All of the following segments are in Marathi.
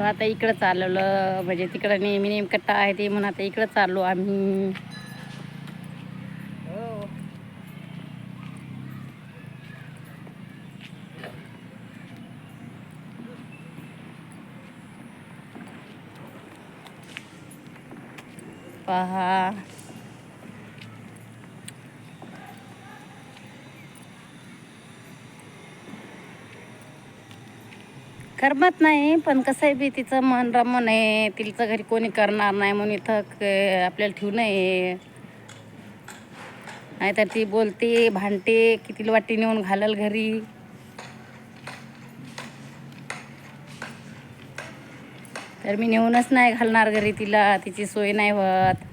आता इकडं चालवलं. म्हणजे तिकडं नेहमी नेहमी कट्टा आहे ते म्हणून आता इकडं चाललो आम्ही. पहा. करमत नाही पण कसं आहे बी तिचं मन रमन आहे तिचं घरी कोणी करणार नाही म्हणून इथं क- आपल्याला ठेवू नये नाहीतर ती बोलते भांडते किती वाटी नेऊन घालल घरी. तर मी नेऊनच नाही घालणार घरी तिला तिची सोय नाही होत.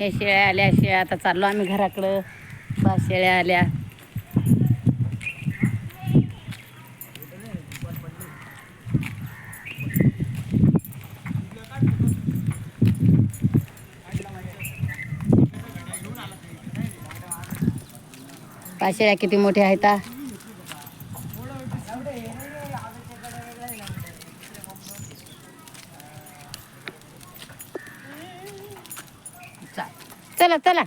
हे शेळ्या आल्या शेळ्या आता चाललो आम्ही घराकडं. बा शेळ्या आल्या. पाचशेळ्या किती मोठ्या आहेत चला चला.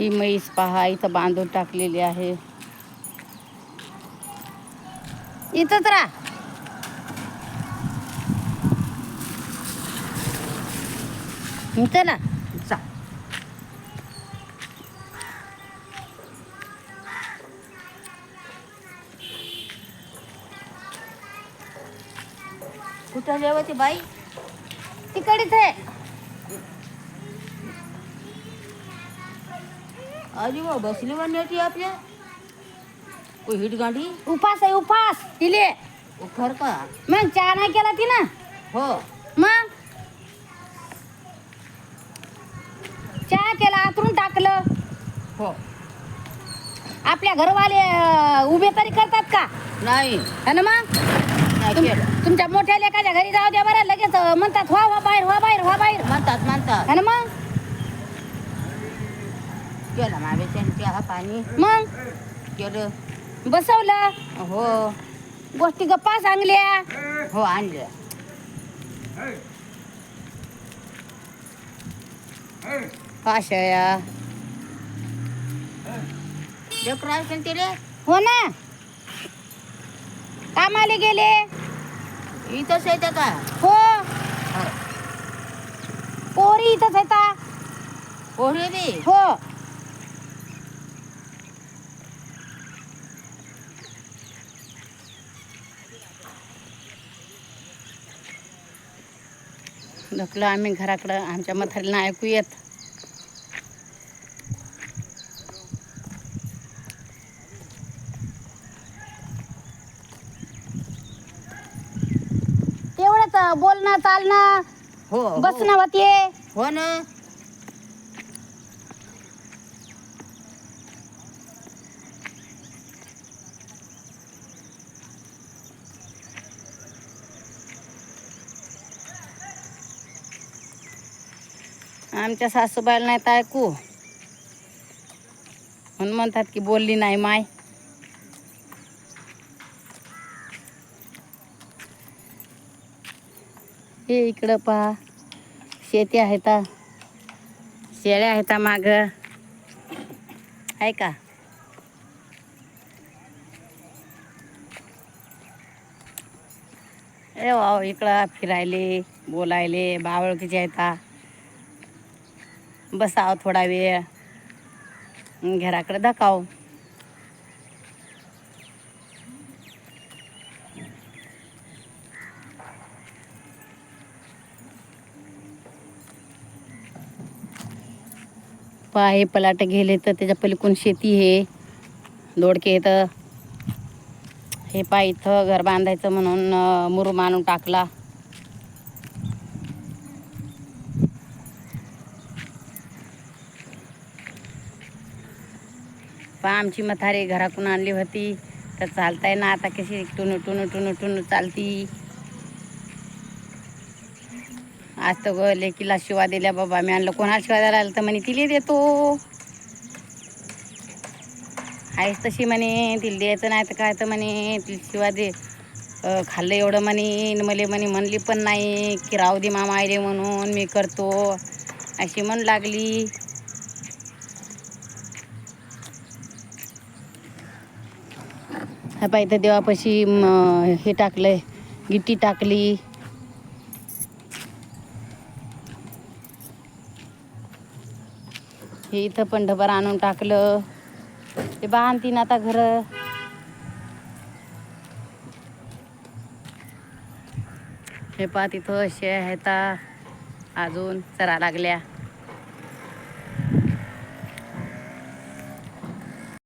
ही म्हैस पहा इथं बांधून टाकलेली आहे. इथंच राहा. हं, चला चा कुठं जेवते बाई? तिकडेच आहे. आजी बा बसली म्हणण्याची आपल्या. ओ हिट गाडी? उपास आहे उपास. तिले खर का? मग चहा नाही केला ती ना हो. मग? चहा केला आतरून टाकलं. हो. आपल्या घरवाले अं, उभे तरी करतात का? नाही. है ना मग? नाही तुम- तुमच्या मोठ्या लेकाच्या घरी जाऊ द्या बरं लगेच अं, म्हणतात व्हा व्हा बाहेर व्हा बाहेर व्हा पाणी. मग? केलं बसवलं? हो. गोष्टी गप्पा सांगल्या. हो आणलं पाशया लेकरं असेल ते रे हो ना. कामाला गेले. इथंच येते का हो. हो. पोरी इथंच येता पोहे बी? हो. ढकलं आम्ही घराकडं. आमच्या म्हातारीला ऐकू येत. तेवढंच बोलणं चालणं. हो हो. बसणं होते हो ना. आमच्या सासूबाईला नाही तर ऐकू. म्हणून म्हणतात की बोलली नाही माय. हे इकडं पहा. शेती आहेत आ. शेळ्या आहेत माग. आहे का? ए वाव इकडं फिरायले बोलायले बावळकीचे आहेत बसाव थोडा वेळ. घराकडे धकाव. पाय पलाट गेले तर त्याच्या पलीकडून शेती हे. दोडके तर हे पाय इथं घर बांधायचं म्हणून मुरू मुरुम आणून टाकला. पहा आमची मथारी घरातून आणली होती. तर चालताय ना आता कशी टुनू टुनू टुनू टुनू चालती. आज तर ग लेकीला शिवा दिल्या बाबा. मी आणलं कोणाला शिवा द्यायला आलं तर म्हणे तिला देतो. आहेस तशी म्हणे तिला द्यायचं नाही तर काय तर म्हणे तिला शिवा दे. खाल्लं एवढं म्हणे मले म्हणे म्हणली पण नाही की राहू दे मामा आयले म्हणून मी करतो. अशी म्हण लागली. हा पाय इथं देवापाशी म, हे टाकलंय गिट्टी टाकली. हे इथं पण ढबर आणून टाकलं. ते बांधतीन आता घर. हे पा तिथं असे आहेत अजून चरा लागल्या.